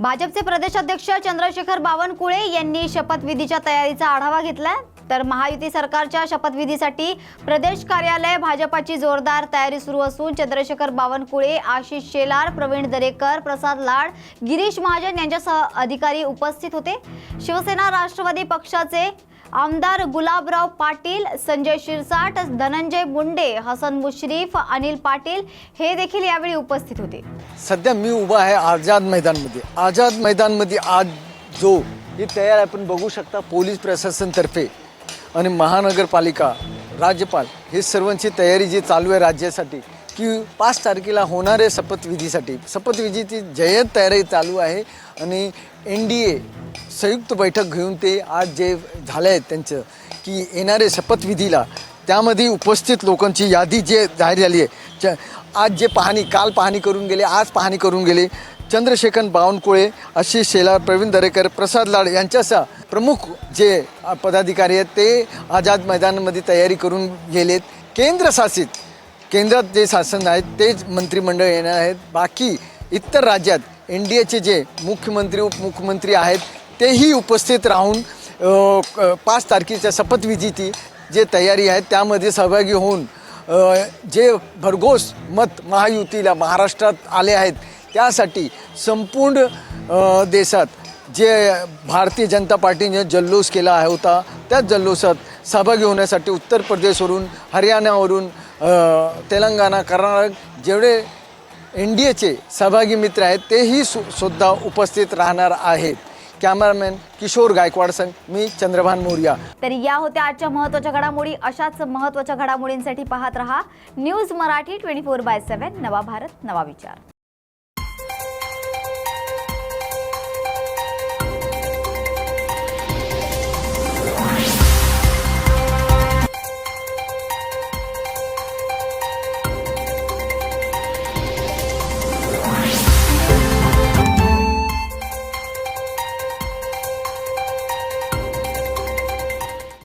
भाजपचे प्रदेशाध्यक्ष चंद्रशेखर बावनकुळे यांनी शपथविधीच्या तयारीचा आढावा घेतला. तर महायुती सरकारच्या शपथविधीसाठी प्रदेश कार्यालय भाजपाची जोरदार तयारी सुरू असून चंद्रशेखर बावनकुळे आशिष शेलार प्रवीण दरेकर प्रसाद लाड गिरीश महाजन यांच्यासह अधिकारी उपस्थित होते. शिवसेना राष्ट्रवादी पक्षाचे आमदार गुलाबराव पाटील संजय शिरसाट धनंजय मुंडे हसन मुश्रीफ अनिल पाटील हे देखील यावेळी उपस्थित होते. सध्या मी उभा आहे आझाद मैदानमध्ये. आझाद मैदानमध्ये आज जो हे तयार आपण बघू शकता पोलीस प्रशासनतर्फे आणि महानगरपालिका राज्यपाल हे सर्वांची तयारी जी चालू आहे राज्यासाठी की पाच तारखेला होणाऱ्या शपथविधीसाठी. शपथविधीची जय्यत तयारी चालू आहे आणि एन डी ए संयुक्त बैठक घेऊन ते आज जे झालं आहे त्यांचं की येणारे शपथविधीला त्यामध्ये उपस्थित लोकांची यादी जे जाहीर झाली आहे च आज जे पाहणी काल पाहणी करून गेले आज पाहणी करून गेले चंद्रशेखर बावनकुळे आशिष शेलार प्रवीण दरेकर प्रसाद लाड यांच्यासह प्रमुख जे पदाधिकारी आहेत ते आझाद मैदानामध्ये तयारी करून गेलेत. केंद्रशासित केंद्रात जे शासन आहेत तेच मंत्रिमंडळ येणार आहेत. बाकी इतर राज्यात एन डी एचे जे मुख्यमंत्री उपमुख्यमंत्री आहेत तेही उपस्थित राहून क- पाच तारखेच्या शपथविधीची जे तयारी आहे त्यामध्ये सहभागी होऊन जे भरघोस मत महायुतीला महाराष्ट्रात आले आहेत त्यासाठी संपूर्ण देशात जे भारतीय जनता पार्टीने जल्लोष केला आहे होता त्याच जल्लोषात सहभागी होण्यासाठी उत्तर प्रदेशवरून हरियाणावरून तेलंगणा कर्नाटक जेवढे एन डी एचे सहभागी मित्र आहेत तेही सु सुद्धा उपस्थित राहणार आहेत. कॅमेरामॅन किशोर गायकवाड संघ मी चंद्रभान मोर्या. तर या होत्या आजच्या महत्त्वाच्या घडामोडी. अशाच महत्त्वाच्या घडामोडींसाठी पाहत रहा news Marathi twenty four by seven नवा भारत नवा विचार.